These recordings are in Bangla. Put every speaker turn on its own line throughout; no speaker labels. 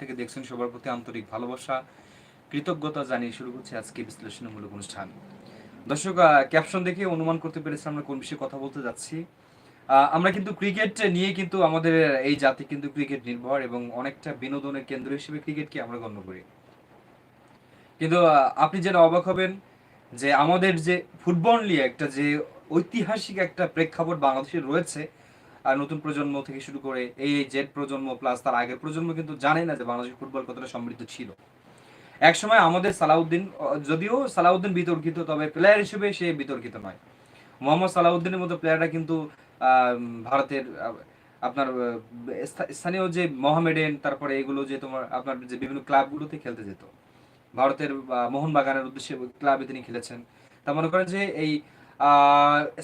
থেকে দেখছেন সবার প্রতি আন্তরিক ভালোবাসা, কৃতজ্ঞতা জানিয়ে শুরু করছি আজকে বিশ্লেষণমূলক অনুষ্ঠান। দর্শক ক্যাপশন দেখে অনুমান করতে পেরেছি আমরা কোন বিষয়ে কথা বলতে যাচ্ছি। আমরা কিন্তু ক্রিকেট নিয়ে কিন্তু আমাদের এই জাতি কিন্তু ক্রিকেট নির্ভর এবং অনেকটা বিনোদনের কেন্দ্র হিসেবে ক্রিকেটকে আমরা গণ্য করি। কিন্তু আপনি যেন অবাক হবেন যে আমাদের যে ফুটবল নিয়ে একটা যে ঐতিহাসিক একটা প্রেক্ষাপট বাংলাদেশে রয়েছে নতুন প্রজন্ম থেকে শুরু করে এই জেড প্রজন্ম প্লাস তার আগের প্রজন্ম কিন্তু জানে না যে বাংলাদেশের ফুটবল কতটা সমৃদ্ধ ছিল। একসময় আমাদের সালাউদ্দিন যদিও সালাউদ্দিন বিতর্কিত, তবে প্লেয়ার হিসেবে সে বিতর্কিত নয়। মোহাম্মদ সালাউদ্দিনের মতো প্লেয়াররা কিন্তু ভারতের আপনার স্থানীয় যে মোহামেডেন, তারপরে এগুলো যে তোমার, আপনার যে বিভিন্ন ক্লাবগুলোতে খেলতে যেত। ভারতের মোহনবাগানের উদ্দেশ্যে ক্লাবে তিনি খেলেছেন। তা মনে করেন যে এই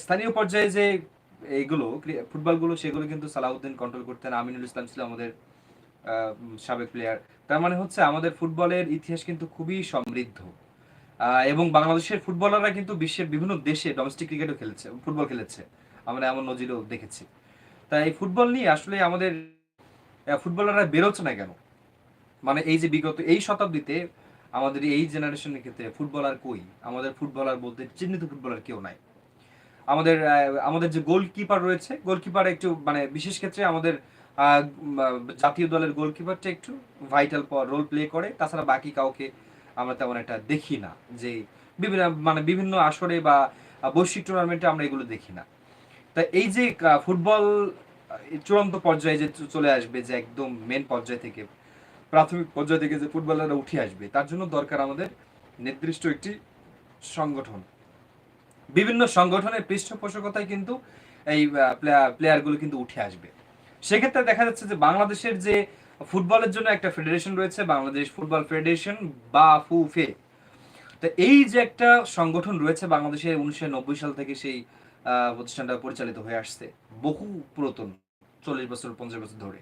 স্থানীয় পর্যায়ে যে এইগুলো ফুটবলগুলো, সেগুলো কিন্তু সালাউদ্দিন কন্ট্রোল করতেন, আমিনুল ইসলাম ছিল আমাদের সাবেক প্লেয়ার তার মানে হচ্ছে আমাদের ফুটবলের ইতিহাস কিন্তু খুবই সমৃদ্ধ। এবং বাংলাদেশের ফুটবলাররা কিন্তু বিশ্বের বিভিন্ন দেশে ডোমেস্টিক ক্রিকেটও খেলেছে, ফুটবল খেলেছে। আমরা এমন নজিরও দেখেছি। তাই এই ফুটবল নিয়ে আসলে আমাদের ফুটবলাররা বেরোচ্ছে না কেন? মানে এই যে বিগত এই শতাব্দীতে আমাদের এই জেনারেশনের ক্ষেত্রে ফুটবলার কই? আমাদের ফুটবলার বলতে চিহ্নিত ফুটবলার কেউ নাই। আমাদের আমাদের যে গোলকিপার রয়েছে গোলকিপার একটু মানে বিশেষ ক্ষেত্রে আমাদের জাতীয় দলের গোলকিপারটা একটু ভাইটাল রোল প্লে করে। তাছাড়া বাকি কাউকে আমরা তেমন একটা দেখি না যে বিভিন্ন মানে বিভিন্ন আসরে বা বৈশ্বিক টুর্নামেন্টে আমরা এগুলো দেখি না। তা এই যে ফুটবল চূড়ান্ত পর্যায়ে যে চলে আসবে, যে একদম মেন পর্যায় থেকে, প্রাথমিক পর্যায় থেকে যে ফুটবলাররা উঠে আসবে, তার জন্য দরকার আমাদের নির্দিষ্ট একটি সংগঠন। বিভিন্ন সংগঠনের পৃষ্ঠপোষকতায় কিন্তু এই প্লেয়ারগুলো কিন্তু উঠে আসবে। সেক্ষেত্রে দেখা যাচ্ছে যে বাংলাদেশের যে ফুটবলের জন্য একটা ফেডারেশন রয়েছে, বাংলাদেশ ফুটবল ফেডারেশন বা ফুফে তো এই যে একটা সংগঠন রয়েছে বাংলাদেশে উনিশশো নব্বই সাল থেকে সেই প্রতিষ্ঠানটা পরিচালিত হয়ে আসছে, বহু পুরাতন, চল্লিশ বছর, পঞ্চাশ বছর ধরে।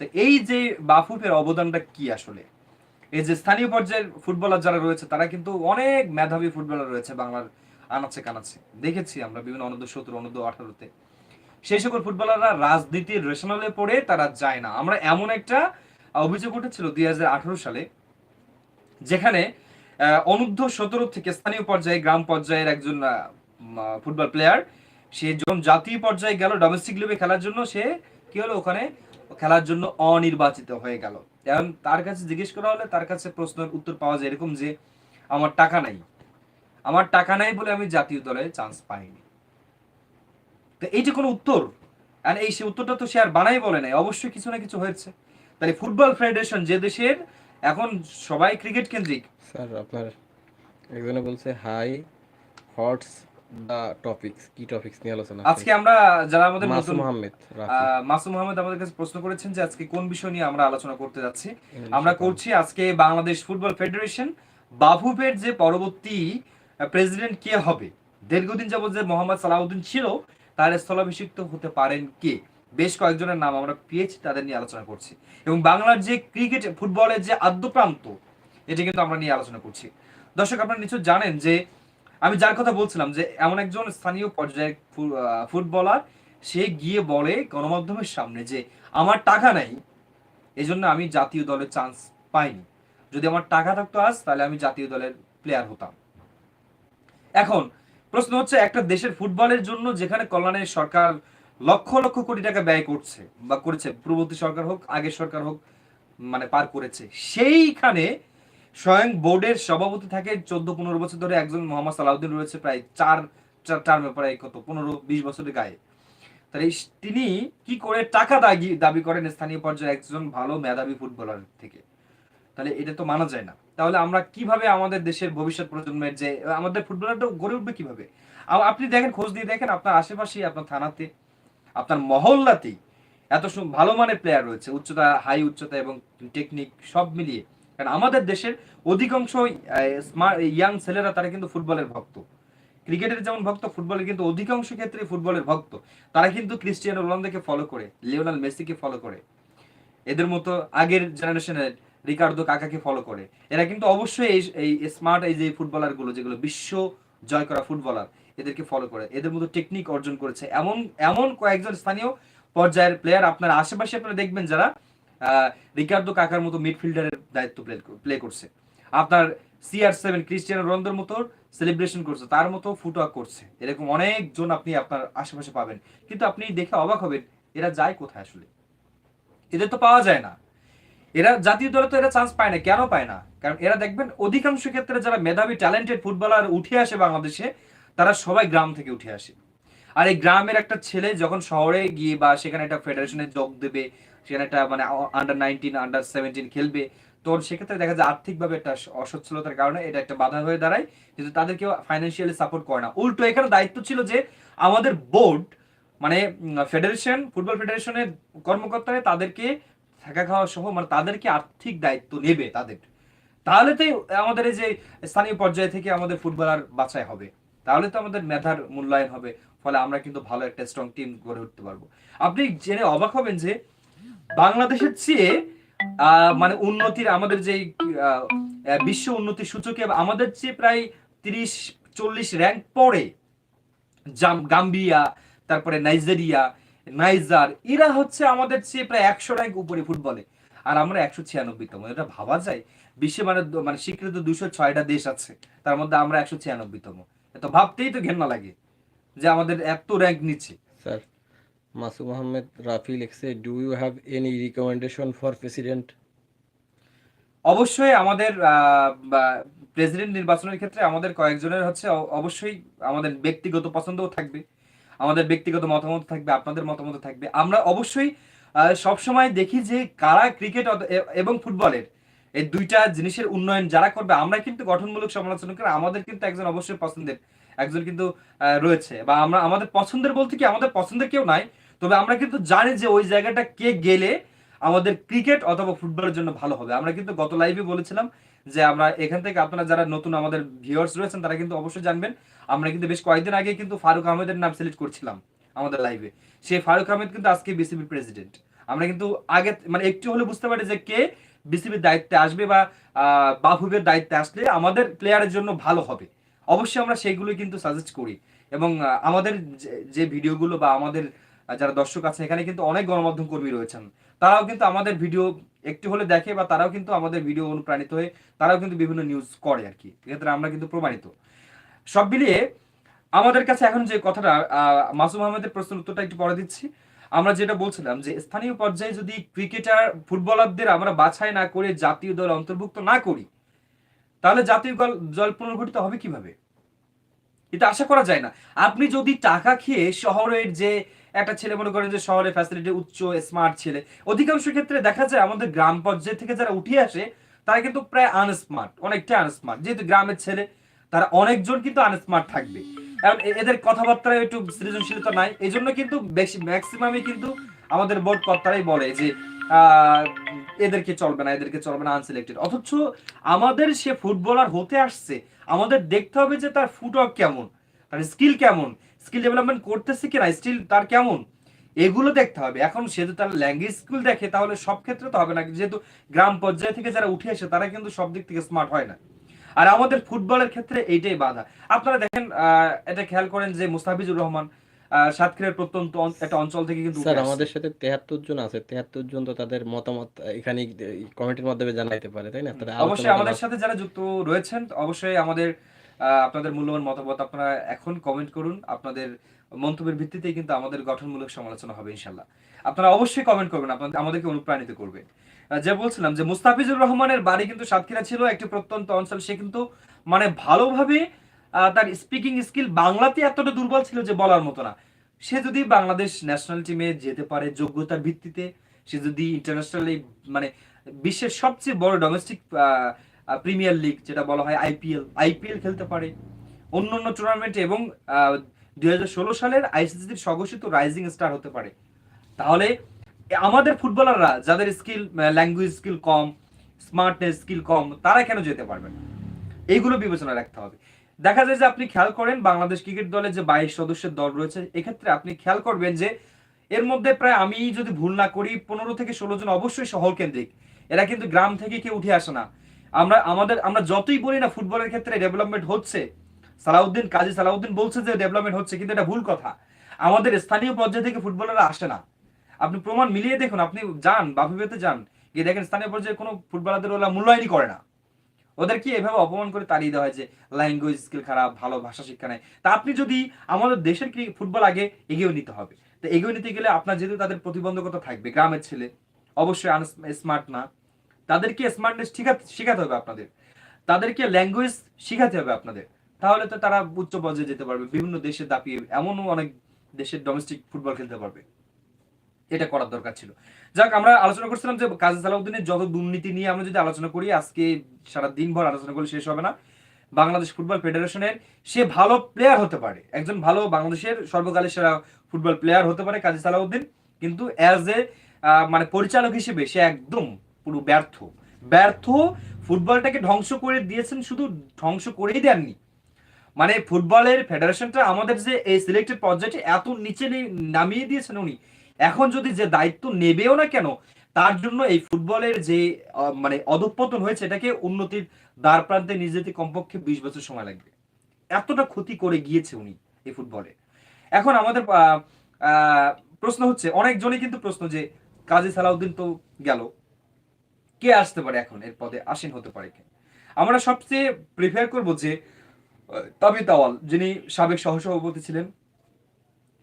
তো এই যে বাফুফের অবদানটা কি আসলে? এই যে স্থানীয় পর্যায়ের ফুটবলার যারা রয়েছে, তারা কিন্তু অনেক মেধাবী ফুটবলার রয়েছে বাংলার আনাচে কানাচ্ছে দেখেছি আমরা বিভিন্ন অনূর্ধ্ব সতেরো অনূর্ধ্ব আঠারোতে। সেই সকল ফুটবলাররা রাজনীতির রেশনালে পড়ে তারা যায় না। আমরা এমন একটা অভিযোগ উঠেছিল দুই হাজার আঠারো সালে, যেখানে অনূর্ধ্ব সতেরো থেকে স্থানীয় পর্যায়ে, গ্রাম পর্যায়ের একজন ফুটবল প্লেয়ার সে যখন জাতীয় পর্যায়ে গেল ডোমেস্টিক লিগে খেলার জন্য, সে কি হলো ওখানে? খেলার জন্য অনির্বাচিত হয়ে গেল। এখন তার কাছে জিজ্ঞেস করা হলে তার কাছে প্রশ্নের উত্তর পাওয়া যায় এরকম যে, আমার টাকা নাই। আমার টাকা নাই বলে আমি জাতীয় দলে চান্স পাইনি। তো এই যে কোনো উত্তর আর এই সে উত্তরটা তো সে আর বানাই বলে নাই অবশ্যই কিছু না কিছু হয়েছে। তাহলে ফুটবল ফেডারেশন যে দেশের এখন সবাই ক্রিকেট কেন্দ্রিক।
স্যার আপনার একজনে বলছে হাই হটস দা টপিকস কি টপিকস নিয়ে আলোচনা
আজকে আমরা যারা আমাদের
মাসুম আহমেদ
আহ, মাসুম আহমেদ আমাদের কাছে প্রশ্ন করেছেন যে আজকে কোন বিষয় নিয়ে আমরা আলোচনা করতে যাচ্ছি। আমরা করছি আজকে বাংলাদেশ ফুটবল ফেডারেশন বাফুফের যে পরবর্তী প্রেসিডেন্ট কে হবে? দীর্ঘদিন যাবত যে মোহাম্মদ সালাউদ্দিন ছিল, তার স্থলাভিষিক্ত হতে পারেন কে? বেশ কয়েকজনের নাম আমরা পেয়েছি, তাদের নিয়ে আলোচনা করছি। এবং বাংলার যে ক্রিকেট ফুটবলের যে আদ্যপ্রান্ত, এটা কিন্তু আমরা নিয়ে আলোচনা করছি। দর্শক, আপনারা নিশ্চয় জানেন যে, আমি যার কথা বলছিলাম যে, এমন একজন স্থানীয় পর্যায়ের ফুটবলার সে গিয়ে বলে গণমাধ্যমের সামনে যে, আমার টাকা নাই এই জন্য আমি জাতীয় দলের চান্স পাইনি। যদি আমার টাকা থাকতো আজ, তাহলে আমি জাতীয় দলের প্লেয়ার হতাম। এখন, প্রশ্ন হচ্ছে, একটা দেশের ফুটবলের জন্য যেখানে কল্যাণের সরকার লক্ষ লক্ষ কোটি টাকা ব্যয় করছে বা করেছে, পূর্ববর্তী সরকার হোক, আগের সরকার হোক মানে পার করেছে, সেইখানে স্বয়ং বোর্ডের সভাপতি থাকে চোদ্দ পনেরো বছর ধরে একজন মোহাম্মদ সালাউদ্দিন রয়েছে, প্রায় চার চার টার্মে প্রায় কত, পনেরো, বিশ বছরের গায়ে। তাহলে তিনি কি করে টাকা দাগি, দাবি করেন স্থানীয় পর্যায়ে একজন ভালো মেধাবী ফুটবলার থেকে? তাহলে এটা তো মানা যায় না। তাহলে আমরা কীভাবে আমাদের দেশের ভবিষ্যৎ প্রজন্মের যে, আমাদের ফুটবলারটা গড়ে উঠবে কীভাবে? আপনি দেখেন, খোঁজ দিয়ে দেখেন, আপনার আশেপাশে আপনার থানাতে, আপনার মহল্লাতেই এত ভালো মানের প্লেয়ার রয়েছে, উচ্চতা হাই উচ্চতা এবং টেকনিক সব মিলিয়ে। কারণ আমাদের দেশের অধিকাংশ ইয়াং ছেলেরা, তারা কিন্তু ফুটবলের ভক্ত। ক্রিকেটের যেমন ভক্ত ফুটবলের কিন্তু অধিকাংশ ক্ষেত্রে ফুটবলের ভক্ত। তারা কিন্তু ক্রিস্টিয়ানো রোনালদোকে ফলো করে, লিওনাল মেসিকে ফলো করে। এদের মতো আগের জেনারেশনের রিকার্ডো কাকাকে ফলো করে। এরা কিন্তু অবশ্যই এই এই স্মার্ট এই যে ফুটবলারগুলো যেগুলো বিশ্ব জয় করা ফুটবলার এদেরকে ফলো করে। এদের মতো টেকনিক অর্জন করেছে। এমন এমন কয়েকজন স্থানীয় পর্যায়ের প্লেয়ার আপনার আশেপাশে আপনারা দেখবেন যারা আহ, রিকার্ডো কাকার মতো মিডফিল্ডারের দায়িত্ব প্লে প্লে করছে। আপনার সিআর সেভেন ক্রিস্টিয়ানো রোনালদোর মতো সেলিব্রেশন করছে তার মতো ফুটওয়ার্ক করছে। এরকম অনেকজন আপনি আপনার আশেপাশে পাবেন। কিন্তু আপনি দেখে অবাক হবেন এরা যায় কোথায় আসলে? এদের তো পাওয়া যায় না। এরা জাতীয় দলে তো এরা চান্স পায় না, কেন পায় না? কারণ এরা দেখবেন অধিকাংশ ক্ষেত্রে যারা মেধাবী ট্যালেন্টেড ফুটবলার উঠে আসে বাংলাদেশে, তারা সবাই গ্রাম থেকে উঠে আসে। আর এই গ্রামের একটা ছেলে যখন শহরে গিয়ে বা সেখানে একটা ফেডারেশনে যোগ দেবে, সেখানে একটা মানে আন্ডার নাইনটিন আন্ডার সেভেন্টিন খেলবে, তো সেক্ষেত্রে দেখা যায় আর্থিকভাবে একটা অসচ্ছলতার কারণে এটা একটা বাধা হয়ে দাঁড়ায়, কিন্তু তাদেরকেও ফাইন্যান্সিয়ালি সাপোর্ট করে না। উল্টো এখানে দায়িত্ব ছিল যে আমাদের বোর্ড মানে ফেডারেশন ফুটবল ফেডারেশনের কর্মকর্তারা তাদেরকে থাকা খাওয়া সহ মানে তাদেরকে আর্থিক দায়িত্ব নেবে তাদের। তাহলে তো আমাদের এই যে স্থানীয় পর্যায়ে থেকে আমাদের ফুটবলার বাছাই হবে। তাহলে তো আমাদের মেধার মূল্যায়ন হবে, ফলে আমরা কিন্তু ভালো একটা স্ট্রং টিম গড়ে উঠতে পারব। আপনি জেনে অবাক হবেন যে বাংলাদেশের চেয়ে মানে উন্নতির আমাদের যে বিশ্ব উন্নতির সূচকে আমাদের চেয়ে প্রায় তিরিশ, চল্লিশ র্যাঙ্ক পরে গাম্বিয়া, তারপরে নাইজেরিয়া নাইজার এরা হচ্ছে আমাদের চেয়ে প্রায় একশো র্যাঙ্ক উপরে ফুটবলে। আর আমরা একশো ছিয়ানব্বইতম। এটা ভাবা যায়? বিশ্বে মানে মানে স্বীকৃত দুশো ছয়টা দেশ আছে। তার মধ্যে আমরা একশো ছিয়ানব্বইতম। তো ভাবতেই তো ঘেন্না লাগে যে আমাদের এত র্যাঙ্ক নিচ্ছে।
স্যার মাসুম আহমেদ রাফি লিখছে do you have any recommendation for president?
অবশ্যই আমাদের প্রেসিডেন্ট নির্বাচনের ক্ষেত্রে আমাদের কয়েকজনের হচ্ছে অবশ্যই আমাদের ব্যক্তিগত পছন্দও থাকবে। আমাদের ব্যক্তিগত মতামত থাকবে, আপনাদের মতামত থাকবে। আমরা অবশ্যই সবসময় দেখি যে কারা ক্রিকেট এবং ফুটবলের এই দুইটা জিনিসের উন্নয়ন যারা করবে, আমরা কিন্তু গঠনমূলক সমালোচনা করে আমাদের কিন্তু একজন অবশ্যই পছন্দের, একজন কিন্তু রয়েছে। বা আমরা, আমাদের পছন্দের বলতে কি, আমাদের পছন্দের কেউ নাই, তবে আমরা কিন্তু জানি যে ওই জায়গাটা কে গেলে আমাদের ক্রিকেট অথবা ফুটবলের জন্য ভালো হবে। আমরা কিন্তু গত লাইভে বলেছিলাম যে আমরা এখান থেকে আপনারা যারা নতুন আমাদের ভিউয়ার্স রয়েছেন তারা কিন্তু অবশ্যই জানবেন। আমরা কিন্তু বেশ কয়েকদিন আগে কিন্তু ফারুক আহমেদের নাম সিলেক্ট করছিলাম আমাদের লাইভে সেই ফারুক আহমেদ কিন্তু আজকে বিসিবি প্রেসিডেন্ট আমরা কিন্তু আগে মানে একটু হলে বুঝতে পারি যে কে বিসিবির দায়িত্বে আসবে বা আহ, বাফুফের দায়িত্বে আসলে আমাদের প্লেয়ারের জন্য ভালো হবে। অবশ্যই আমরা সেইগুলোই কিন্তু সাজেস্ট করি। এবং আমাদের যে- ভিডিওগুলো বা আমাদের যারা দর্শক আছে, এখানে কিন্তু অনেক গণমাধ্যম কর্মী রয়েছেন। তারাও কিন্তু আমাদের ভিডিও একটু হলে দেখে বা তারাও কিন্তু আমাদের ভিডিও অনুপ্রাণিত হয়ে তারাও কিন্তু বিভিন্ন নিউজ করে আর কি। এক্ষেত্রে আমরা কিন্তু প্রমাণিত। সব মিলিয়ে আমাদের কাছে এখন যে কথাটা মাসুম আহমেদের প্রশ্নের উত্তরটা একটু পরে দিচ্ছি। আমরা যেটা বলছিলাম যে, স্থানীয় পর্যায়ে যদি ক্রিকেটার ফুটবলারদের আমরা বাছাই না করে জাতীয় দল অন্তর্ভুক্ত না করি, তাহলে জাতীয় দল দল পুনর্গঠিত হবে কীভাবে? এটা আশা করা যায় না। আপনি যদি টাকা খেয়ে শহরের যে একটা ছেলে মনে করেন যে শহরে ফ্যাসিলিটি উচ্চ স্মার্ট ছেলে। অধিকাংশ ক্ষেত্রে দেখা যায় আমাদের গ্রাম পর্যায়ে থেকে যারা উঠে আসে, তারা কিন্তু প্রায় আনস্মার্ট অনেকটা আনস্মার্ট যেহেতু গ্রামের ছেলে, তারা অনেকজন কিন্তু আনস্মার্ট থাকবে। কারণ এদের কথাবার্তায় একটু সৃজনশীলতা নাই। এই জন্য কিন্তু বেশি ম্যাক্সিমামই কিন্তু আমাদের বোর্ড কর্তারাই বলে যে এদেরকে চলবে না, এদেরকে চলবে না আনসিলেক্টেড অথচ আমাদের সে ফুটবলার হতে আসছে, আমাদের দেখতে হবে যে তার ফুটওয়ার্ক কেমন, তার স্কিল কেমন। স্কিল ডেভেলপমেন্ট করতেছে কিনা স্টিল তার কেমন? এগুলো দেখতে হবে। এখন সে যদি তার ল্যাঙ্গুয়েজ স্কিল দেখে তাহলে সব ক্ষেত্রে তো হবে না। যেহেতু গ্রাম পর্যায়ে থেকে যারা উঠে আসে তারা কিন্তু সব দিক থেকে স্মার্ট হয় না। আর আমাদের ফুটবলের ক্ষেত্রে এইটাই বাধা। আপনারা দেখেন এটা খেয়াল করেন যে মুস্তাফিজুর রহমান সাতক্ষীরার প্রত্যন্ত একটা অঞ্চল থেকে কিন্তু
স্যার আমাদের সাথে তেহাত্তর জন আছে। তেহাত্তর জন তো তাদের মতামত এখানে কমেন্টের মাধ্যমে জানাইতে পারে তাই না?
অবশ্যই আমাদের সাথে যারা যুক্ত রয়েছেন অবশ্যই আমাদের আপনাদের মূল্যবান মতামত আপনারা এখন কমেন্ট করুন। আপনাদের মন্তব্যের ভিত্তিতেই কিন্তু আমাদের গঠনমূলক সমালোচনা হবে ইনশাল্লাহ আপনারা অবশ্যই কমেন্ট করবেন, আপনাদের আমাদেরকে অনুপ্রাণিত করবে। যে বলছিলাম যে মুস্তাফিজুর রহমানের বাড়ি কিন্তু সাতক্ষীরা ছিল, একটি প্রত্যন্ত অঞ্চল। সে কিন্তু মানে ভালোভাবে তার স্পিকিং স্কিল বাংলাতে এতটা দুর্বল ছিল যে বলার মতো না। সে যদি বাংলাদেশ ন্যাশনাল টিমে যেতে পারে যোগ্যতার ভিত্তিতে, সে যদি ইন্টারন্যাশনালি মানে বিশ্বের সবচেয়ে বড় ডোমেস্টিক প্রিমিয়ার লিগ যেটা বলা হয় আইপিএল আইপিএল খেলতে পারে। অন্য অন্য টুর্নামেন্টে এবং দুই হাজার ষোলো সালের আইসিসির স্বঘোষিত রাইজিং স্টার হতে পারে। তাহলে আমাদের ফুটবলাররা যাদের স্কিল ল্যাঙ্গুয়েজ স্কিল কম স্মার্টনেস স্কিল কম, তারা কেন যেতে পারবে না? এইগুলো বিবেচনা রাখতে হবে। দেখা যায় যে আপনি খেয়াল করেন, বাংলাদেশ ক্রিকেট দলের যে বাইশ সদস্যের দল রয়েছে, এক্ষেত্রে আপনি খেয়াল করবেন যে, এর মধ্যে প্রায় আমি যদি ভুল না করি, পনেরো থেকে ষোলো জন অবশ্যই শহর কেন্দ্রিক। এরা কিন্তু গ্রাম থেকে কেউ উঠে আসে না। আমরা, আমাদের, আমরা যতই বলি না ফুটবলের ক্ষেত্রে ডেভেলপমেন্ট হচ্ছে, সালাউদ্দিন, কাজী সালাউদ্দিন বলছে যে ডেভেলপমেন্ট হচ্ছে, কিন্তু এটা ভুল কথা। আমাদের স্থানীয় পর্যায়ে থেকে ফুটবলাররা আসে না। আপনি প্রমাণ মিলিয়ে দেখুন, আপনি যান, বাফুফেতে যান, গিয়ে দেখেন স্থানীয় পর্যায়ে কোনো ফুটবলারদের ওরা মূল্যায়নই করে না। ওদের কি এভাবে অপমান করে তাড়িয়ে দেওয়া হয় যে ল্যাঙ্গুয়েজ স্কিল খারাপ, ভালো ভাষা শিক্ষা নেই? তা আপনি যদি আমাদের দেশের কি ফুটবল আগে এগিয়ে নিতে হবে। তো এগিয়ে নিতে গেলে আপনার যেহেতু তাদের প্রতিবন্ধকতা থাকবে, গ্রামের ছেলে, অবশ্যই স্মার্ট না। তাদেরকে স্মার্টনেস শেখাতে হবে আপনাদের। তাদেরকে ল্যাঙ্গুয়েজ শেখাতে হবে আপনাদের। তাহলে তো তারা উচ্চ পর্যায়ে যেতে পারবে। বিভিন্ন দেশে দাপিয়ে এমনও অনেক দেশের ডোমেস্টিক ফুটবল খেলতে পারবে। এটা করার দরকার ছিল। যাক, আমরা আলোচনা করছিলাম যে কাজী সালাউদ্দিনের যত দুর্নীতি নিয়ে আমরা যদি আলোচনা করি, আজকে সারা দিনভর আলোচনা করলে শেষ হবে না। বাংলাদেশ ফুটবল ফেডারেশনের সে ভালো প্লেয়ার হতে পারে। একজন ভালো বাংলাদেশের সর্বকালের সেরা ফুটবল প্লেয়ার হতে পারে কাজী সালাউদ্দিন। কিন্তু অ্যাজ এ মানে পরিচালক হিসেবে সে একদম পুরো ব্যর্থ। ব্যর্থ ফুটবলটাকে ধ্বংস করে দিয়েছেন শুধু ধ্বংস করেই দেননি। মানে ফুটবলের ফেডারেশনটা আমাদের যে এই সিলেক্টেড পর্যায়ে এত নিচে নামিয়ে দিয়েছেন উনি। এখন যদি যে দায়িত্ব নেবেও না কেন, তার জন্য এই ফুটবলের যে মানে অধঃপতন হয়েছে, এটাকে উন্নতির দ্বার প্রান্তে নিয়ে যেতে কমপক্ষে বিশ বছর সময় লাগবে। এতটা ক্ষতি করে গিয়েছে উনি এই ফুটবলে। এখন আমাদের প্রশ্ন হচ্ছে, অনেকজনই কিন্তু প্রশ্ন যে, কাজী সালাউদ্দিন তো গেল। কে আসতে পারে এখন? এর পদে আসীন হতে পারে কে? আমরা সবচেয়ে প্রিফার করব যে আহ, তাবিত আওয়াল যিনি সাবেক সহসভাপতি ছিলেন।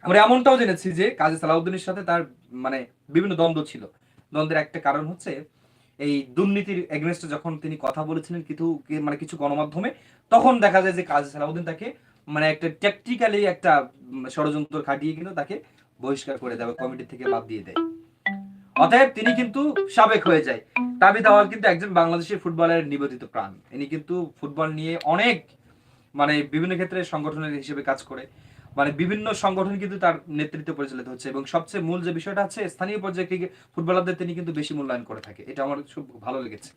আমরা এমনটাও জেনেছি যে কাজী সালাউদ্দিনের সাথে তার মানে বিভিন্ন দ্বন্দ্ব ছিল। দ্বন্দ্বের একটা কারণ হচ্ছে এই দুর্নীতির এগেনস্টে যখন তিনি কথা বলেছিলেন কিছু মানে কিছু গণমাধ্যমে তখন দেখা যায় যে কাজী সালাউদ্দিন তাকে মানে একটা ট্যাকটিক্যালি একটা ষড়যন্ত্র খাটিয়ে কিন্তু তাকে বহিষ্কার করে দেবে কমিটি থেকে বাদ দিয়ে দেয়। অতএব তিনি কিন্তু সাবেক হয়ে যায়। তাবিদ আওয়াল কিন্তু একজন বাংলাদেশের ফুটবলের নিবেদিত প্রাণ। ইনি কিন্তু ফুটবল নিয়ে অনেক মানে বিভিন্ন ক্ষেত্রে সংগঠনের হিসেবে কাজ করে। মানে বিভিন্ন সংগঠন কিন্তু তার নেতৃত্বে পরিচালিত হচ্ছে এবং সবচেয়ে মূল যে বিষয়টা আছে, স্থানীয় পর্যায়ে ক্রিকেট ফুটবলারদের তিনি কিন্তু বেশি মূল্যায়ন করে থাকে। এটা আমার খুব ভালো লেগেছে।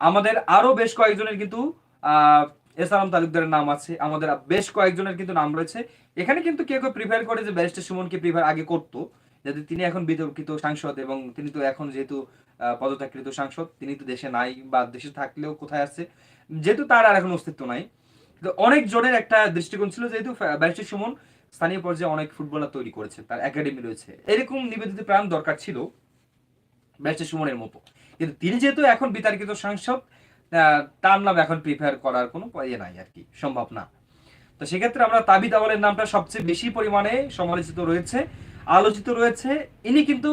আমাদের আরও বেশ কয়েকজনের কিন্তু আহ এসালাম তালুকদারের নাম আছে। আমাদের বেশ কয়েকজনের কিন্তু নাম রয়েছে। এখানে কিন্তু কেউ কেউ প্রিফার করে যে ব্যারিস্টার সুমনকে প্রিফার আগে করতো। যদি তিনি এখন বিতর্কিত সাংসদ এবং তিনি তো এখন যেহেতু পদত্যাগকৃত সাংসদ, তিনি তো দেশে নাই বা দেশে থাকলেও কোথায় আছে, যেহেতু তার আর এখন অস্তিত্ব নাই। কিন্তু অনেক জনের একটা দৃষ্টিকোণ ছিল যেহেতু ব্যারিস্টার সুমন স্থানীয় পর্যায়ে অনেক ফুটবলার তৈরি করেছে, তার একাডেমি রয়েছে। এরকম নিবেদিত প্রাণ দরকার ছিল ব্যারিস্টার সুমনের মতো। কিন্তু তিনি যেহেতু এখন বিতার্কিত সাংসদ তার নাম এখন প্রিফার করার কোনো ইয়ে নাই আর কি, সম্ভব না। তো সেক্ষেত্রে আমরা তাবিদ আওয়ালের নামটা সবচেয়ে বেশি পরিমাণে সমালোচিত রয়েছে। আলোচিত রয়েছে। ইনি কিন্তু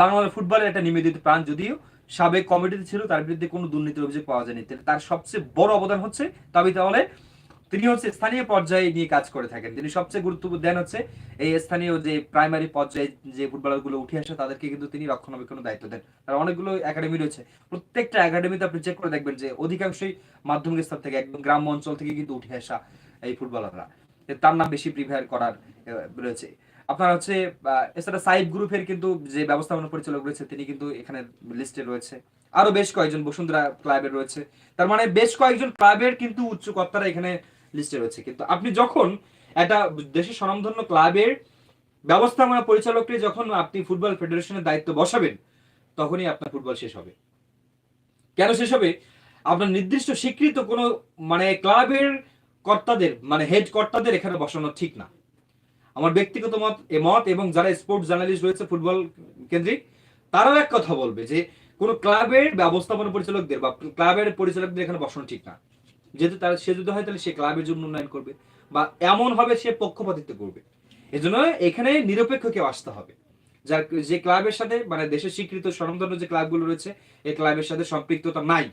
বাংলার ফুটবলের একটা নিবেদিত প্রাণ যদিও সাবেক কমিটিতে ছিল, তার বিরুদ্ধে কোনো দুর্নীতির অভিযোগ পাওয়া যায়নি। তাহলে তার সবচেয়ে বড় অবদান হচ্ছে তাবিদ আওয়ালে তিনি হচ্ছে স্থানীয় পর্যায়ে নিয়ে কাজ করে থাকেন। তিনি সবচেয়ে গুরুত্ব দেন হচ্ছে এই স্থানীয় যে প্রাইমারি পর্যায়ে যে ফুটবলারগুলো উঠে আসে, তাদেরকে কিন্তু তিনি রক্ষণাবেক্ষণের দায়িত্ব দেন। তার অনেকগুলো একাডেমি রয়েছে। প্রত্যেকটা একাডেমিতে আপনি চেক করে দেখবেন যে অধিকাংশই মাধ্যমিক স্তর থেকে একদম গ্রাম্য অঞ্চল থেকে কিন্তু উঠে আসা এই ফুটবলাররা। তার নাম বেশি প্রিফার করার রয়েছে। আপনার হচ্ছে এছাড়া সাইড গ্রুপের কিন্তু যে ব্যবস্থাপনা পরিচালক রয়েছে তিনি কিন্তু এখানে লিস্টে রয়েছে। আরও বেশ কয়েকজন বসুন্ধরা ক্লাবের রয়েছে। তার মানে বেশ কয়েকজন ক্লাবের কিন্তু উচ্চ কর্তারা এখানে লিস্টে রয়েছে। কিন্তু আপনি যখন একটা দেশের স্বনামধন্য ক্লাবের ব্যবস্থাপনা পরিচালককে যখন আপনি ফুটবল ফেডারেশনের দায়িত্ব বসাবেন, তখনই আপনার ফুটবল শেষ হবে। কেন শেষ হবে? আপনার নির্দিষ্ট স্বীকৃত কোনো মানে ক্লাবের কর্তাদের মানে হেড কর্তাদের এখানে বসানো ঠিক না। আমার ব্যক্তিগত মত, এ মত এবং যারা স্পোর্টস জার্নালিস্ট রয়েছে ফুটবল কেন্দ্রিক, তারাও এক কথা বলবে যে, কোনো ক্লাবের ব্যবস্থাপনা পরিচালকদের বা ক্লাবের পরিচালকদের এখানে বসানো ঠিক না। যেহেতু তার, সে যদি হয় তাহলে সে ক্লাবের জন্য উন্নয়ন করবে বা এমন ভাবে সে পক্ষপাতিত্ব করবে। এজন্য এখানে নিরপেক্ষ কেউ আসতে হবে। যার, যে ক্লাবের সাথে মানে দেশের স্বীকৃত স্বনামধন্য যে ক্লাবগুলো রয়েছে এই ক্লাবের সাথে সম্পৃক্ততা নাই।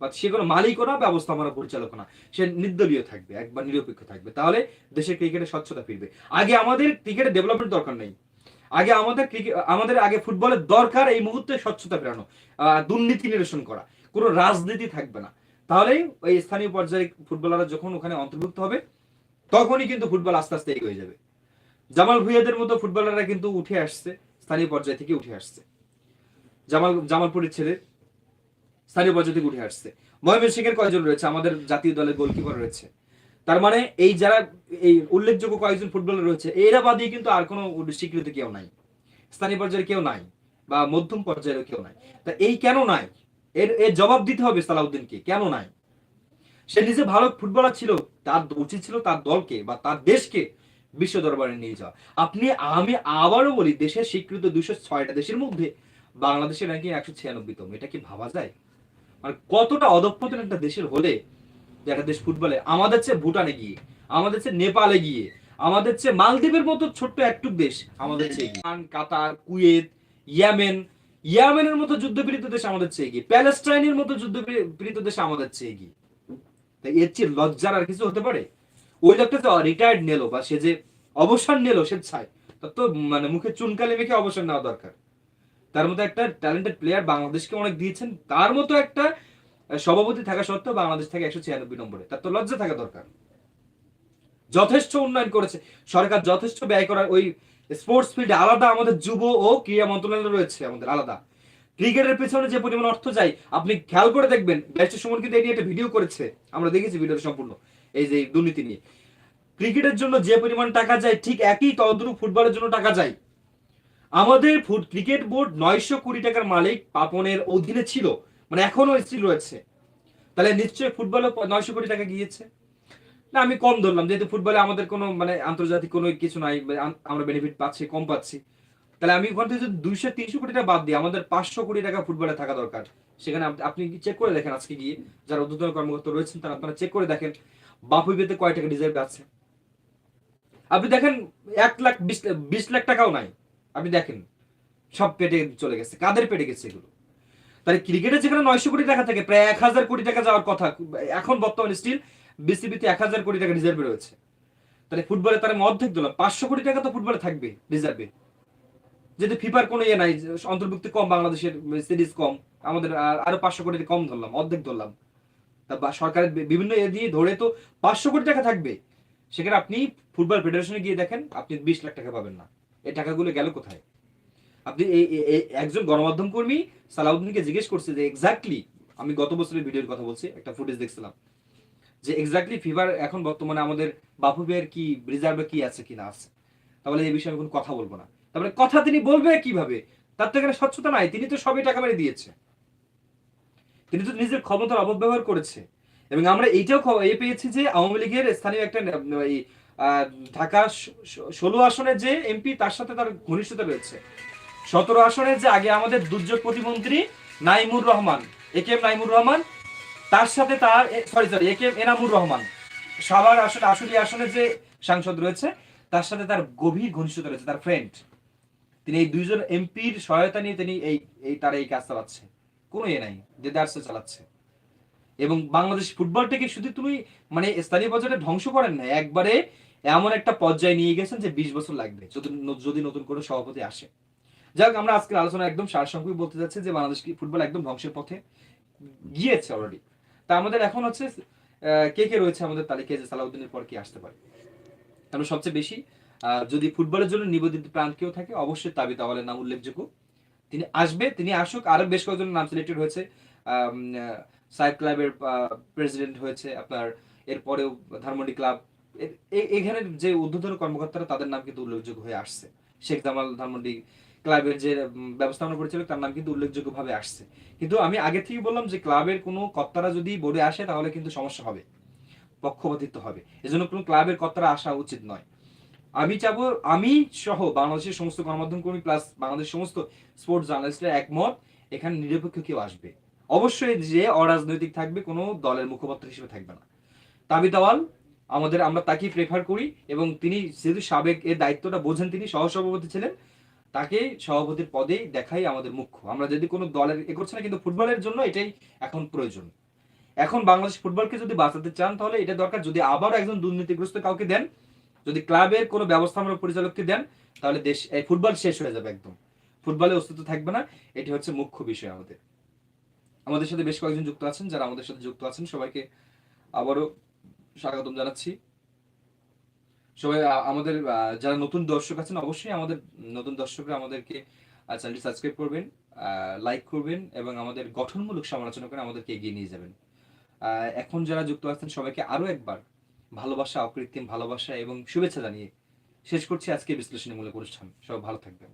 বা সে কোনো মালিকও না, ব্যবস্থাপনা পরিচালক না। সে নির্দলীয় থাকবে, একবার নিরপেক্ষ থাকবে। তাহলে দেশের ক্রিকেটে স্বচ্ছতা ফিরবে। আগে আমাদের ক্রিকেটে ডেভেলপমেন্ট দরকার নেই। আগে আমাদের ক্রিকেট আমাদের আগে ফুটবলের দরকার এই মুহূর্তে স্বচ্ছতা ফেরানো দুর্নীতি নিরসন করা। কোনো রাজনীতি থাকবে না। তাহলেই ওই স্থানীয় পর্যায়ে ফুটবলাররা যখন ওখানে অন্তর্ভুক্ত হবে, তখনই কিন্তু ফুটবল আস্তে আস্তে এগিয়ে যাবে। জামাল ভুইয়াদের মতো ফুটবলাররা কিন্তু উঠে আসছে, স্থানীয় পর্যায় থেকে উঠে আসছে। জামাল, জামালপুরের ছেলে স্থানীয় পর্যায় থেকে উঠে আসছে। মহেন্দ্র সিংয়ের কয়জন রয়েছে, আমাদের জাতীয় দলের গোলকিপার রয়েছে। তার মানে এই যারা এই উল্লেখযোগ্য কয়েকজন ফুটবলার রয়েছে, এরা বাদে কিন্তু আর কোনো স্বীকৃত কেউ নাই। স্থানীয় পর্যায়ে কেউ নাই বা মধ্যম পর্যায়ের কেউ নাই। তা এই কেন নাই? এর এর জবাব দিতে হবে সালাউদ্দিনকে, কেন নাই? সে নিজে ভালো ফুটবলার ছিল, তার উচিত ছিল তার দলকে বা তার দেশকে বিশ্ব দরবারে নিয়ে যাওয়া। আপনি, আমি আবারও বলি, দেশের স্বীকৃত দুশো ছয়টা দেশের মধ্যে বাংলাদেশের র্যাঙ্কিং একশো ছিয়ানব্বইতম। এটা কি ভাবা যায়? মানে কতটা অধঃপতন একটা দেশের হলে যে একটা দেশ ফুটবলে, আমাদের চেয়ে ভুটানে গিয়ে, আমাদের চেয়ে নেপালে গিয়ে, আমাদের চেয়ে মালদ্বীপের মতো ছোট্ট একটু দেশ আমাদের চেয়ে কাতার, কুয়েত, ইয়ামেন, ইয়ামেনের মতো যুদ্ধপীড়িত দেশ আমাদের চেয়ে এগিয়ে প্যালেস্টাইনের মতো যুদ্ধপীড়িত দেশ আমাদের চেয়ে এগিয়ে তাই এর চেয়ে লজ্জার আর কিছু হতে পারে? ওই লোকটা তো রিটায়ার্ড নিলো বা সে যে অবসর নিলো স্বেচ্ছায় তার তো মানে মুখে চুনকালি মেখে অবসর নেওয়া দরকার। তার মতো একটা ট্যালেন্টেড প্লেয়ার বাংলাদেশকে অনেক দিয়েছেন। তার মতো একটা সভাপতি থাকা সত্ত্বেও বাংলাদেশ থেকে একশো ছিয়ানব্বই নম্বরে। তার তো লজ্জা থাকা দরকার। যথেষ্ট উন্নয়ন করেছে। সরকার যথেষ্ট ব্যয় করার ওই স্পোর্টস ফিল্ডে আলাদা আমাদের যুব ও ক্রীড়া মন্ত্রণালয় রয়েছে আমাদের, আলাদা। ক্রিকেটের পেছনে যে পরিমাণ অর্থ যায়, আপনি খেয়াল করে দেখবেন, ব্যারিস্টার সুমন কিন্তু এই নিয়ে একটা ভিডিও করেছে। আমরা দেখেছি ভিডিওটা সম্পূর্ণ, এই যে দুর্নীতি নিয়ে। ক্রিকেটের জন্য যে পরিমাণ টাকা যায়, ঠিক একই তদ্রুপ ফুটবলের জন্য টাকা যায়। আমাদের ফুট ক্রিকেট বোর্ড নয়শো কোটি টাকার মালিক পাপনের অধীনে ছিল মানে এখনও স্টিল রয়েছে। তাহলে নিশ্চয়ই ফুটবলে নয়শো কোটি টাকা গিয়েছে? না, আমি কম ধরলাম, যেহেতু ফুটবলে আমাদের কোনো মানে আন্তর্জাতিক কোনো কিছু নাই আমরা বেনিফিট পাচ্ছি, কম পাচ্ছি। তাহলে আমি ওখান থেকে দুইশো, তিনশো কোটি টাকা বাদ দিই, আমাদের পাঁচশো কোটি টাকা ফুটবলে থাকা দরকার। সেখানে আপ- আপনি চেক করে দেখেন আজকে গিয়ে, যারা উদ্যোতন কর্মকর্তা রয়েছেন, তারা আপনারা চেক করে দেখেন বাফুইবেতে কয় টাকা রিজার্ভ আছে। আপনি দেখেন, এক লাখ বিশ লাখ টাকাও নাই। আপনি দেখেন, সব পেটে চলে গেছে, কাদের পেটে গেছে এগুলো? তাহলে ক্রিকেটে যেখানে নয়শো কোটি টাকা থাকে, প্রায় এক হাজার কোটি টাকা যাওয়ার কথা, এখন বর্তমানে স্টিল বিসিবিতে এক হাজার কোটি টাকা রিজার্ভে রয়েছে। তাহলে ফুটবলে তার অর্ধেক দিলাম পাঁচশো কোটি টাকা তো ফুটবলে থাকবে রিজার্ভে যদি ফিফার কোনো ইয়ে নাই, অন্তর্ভুক্তি কম, বাংলাদেশের সিরিজ কম, আমাদের আর- পাঁচশো কোটি কম ধরলাম, অর্ধেক ধরলাম। তা সরকারের বিভিন্ন এ দিয়ে ধরে তো পাঁচশো কোটি টাকা থাকবে। সেখানে আপনি ফুটবল ফেডারেশনে গিয়ে দেখেন, আপনি বিশ লাখ টাকা পাবেন না। এই টাকাগুলো গেল কোথায়? আপনি এই একজন গণমাধ্যম কর্মী সালাউদ্দিনকে জিজ্ঞেস করছে যে এক্স্যাক্টলি আমি গত বছরের ভিডিওর কথা বলছি, একটা ফুটেজ দেখছিলাম, যে এক্স্যাক্টলি ফিভার এখন বর্তমানে আমাদের বাপু ভাইয়ের কি রিজার্ভে কি আছে কি না আছে? তাহলে এই বিষয়ে কোনো কথা বলব না। তারপরে কথা তিনি বলবে কীভাবে? তার তো এখানে স্বচ্ছতা নাই, তিনি তো সবই টাকা মেরে দিয়েছে। তিনি তো নিজের ক্ষমতার অপব্যবহার করেছে। এবং আমরা এইটাও এ পেয়েছি যে আওয়ামী লীগের স্থানীয় একটা ঢাকা ষোলো আসনের যে এমপি, তার সাথে তার ঘনিষ্ঠতা রয়েছে। সতেরো আসনের যে আগে আমাদের দুর্যোগ প্রতিমন্ত্রী Naimur Rahman, A K M Naimur Rahman, তার সাথে তার sorry sorry A K M Enamur Rahman. Savar আসলে আসলি আসনে যে সাংসদ রয়েছে, তার সাথে তার গভীর ঘনিষ্ঠতা রয়েছে, তার ফ্রেন্ড তিনি এই দুইজন এমপির সহায়তা নিয়ে তিনি এই এই, তার এই কাজ চালাচ্ছে। কোনো ইয়ে নাই, যে দার্সে চালাচ্ছে। এবং বাংলাদেশ ফুটবলটাকে শুধু তুমি মানে স্থানীয় পর্যায়ে ধ্বংস করেন না একবারে এমন একটা পর্যায়ে নিয়ে গেছেন যে বিশ বছর লাগবে, যদি যদি নতুন কোনো সভাপতি আসে। যাক, আমরা আজকের আলোচনা একদম সারসংক্ষেপে বলতে যাচ্ছি যে বাংলাদেশ ফুটবল একদম ধ্বংসের পথে গিয়েছে অলরেডি তা আমাদের এখন হচ্ছে কে কে রয়েছে আমাদের তালিকায় যে সালাউদ্দিনের পর কি আসতে পারে? আমরা সবচেয়ে বেশি যদি ফুটবলের জন্য নিবেদিত প্রাণ কেউ থাকে, অবশ্যই তাবি তাওয়ালের নাম উল্লেখযোগ্য। তিনি আসবে, তিনি আসুক, আরও বেশ কয়েকজন নাম সিলেক্টেড হয়েছে। সাইড ক্লাবের প্রেসিডেন্ট হয়েছে, আপনার এরপরেও ধানমন্ডি ক্লাব এখানে যে ঊর্ধ্বতন কর্মকর্তারা তাদের নাম কিন্তু উল্লেখযোগ্য হয়ে আসছে। শেখ জামাল ধানমন্ডি ক্লাবের যে ব্যবস্থাপনা পরিচালক, তার নাম কিন্তু উল্লেখযোগ্যভাবে আসছে। কিন্তু আমি আগে থেকে বললাম যে ক্লাবের কোনো কর্তারা যদি বোর্ডে আসে, তাহলে কিন্তু সমস্যা হবে। পক্ষপাতিত্ব হবে। এজন্য কোনো ক্লাবের কর্তারা আসা উচিত নয়। আমি চাবো, আমি সহ বাংলাদেশের সমস্ত গণমাধ্যম কর্মী প্লাস বাংলাদেশের সমস্ত স্পোর্টস জার্নালিস্টরা একমত, এখানে নিরপেক্ষ কেউ আসবে। অবশ্যই যে অরাজনৈতিক থাকবে, কোনো দলের মুখপাত্র হিসেবে থাকবে না। তাবি তাওয়াল আমাদের, আমরা তাকেই প্রেফার করি এবং তিনি যেহেতু সাবেক এর দায়িত্বটা বোঝেন তিনি সহসভাপতি ছিলেন, তাকে সভাপতির পদেই দেখাই আমাদের মুখ্য। আমরা যদি কোনো দলের এ করছি না, কিন্তু ফুটবলের জন্য এটাই এখন প্রয়োজন। এখন বাংলাদেশ ফুটবলকে যদি বাঁচাতে চান, তাহলে এটা দরকার। যদি আবার একজন দুর্নীতিগ্রস্ত কাউকে দেন, যদি ক্লাবের কোনো ব্যবস্থাপনা পরিচালককে দেন, তাহলে দেশ, এই ফুটবল শেষ হয়ে যাবে একদম। ফুটবলে অস্তিত্ব থাকবে না, এটি হচ্ছে মুখ্য বিষয় আমাদের। আমাদের সাথে বেশ কয়েকজন যুক্ত আছেন, যারা আমাদের সাথে যুক্ত আছেন, সবাইকে আবারও স্বাগতম জানাচ্ছি। সবাই আমাদের যারা নতুন দর্শক আছেন, অবশ্যই আমাদের নতুন দর্শকরা আমাদেরকে চ্যানেলটি সাবস্ক্রাইব করবেন লাইক করবেন এবং আমাদের গঠনমূলক সমালোচনা করে আমাদেরকে এগিয়ে নিয়ে যাবেন। এখন যারা যুক্ত আছেন, সবাইকে আরও একবার ভালোবাসা, অকৃত্রিম ভালোবাসা এবং শুভেচ্ছা জানিয়ে শেষ করছি আজকে বিশ্লেষণীমূলক অনুষ্ঠান। সব ভালো থাকবেন।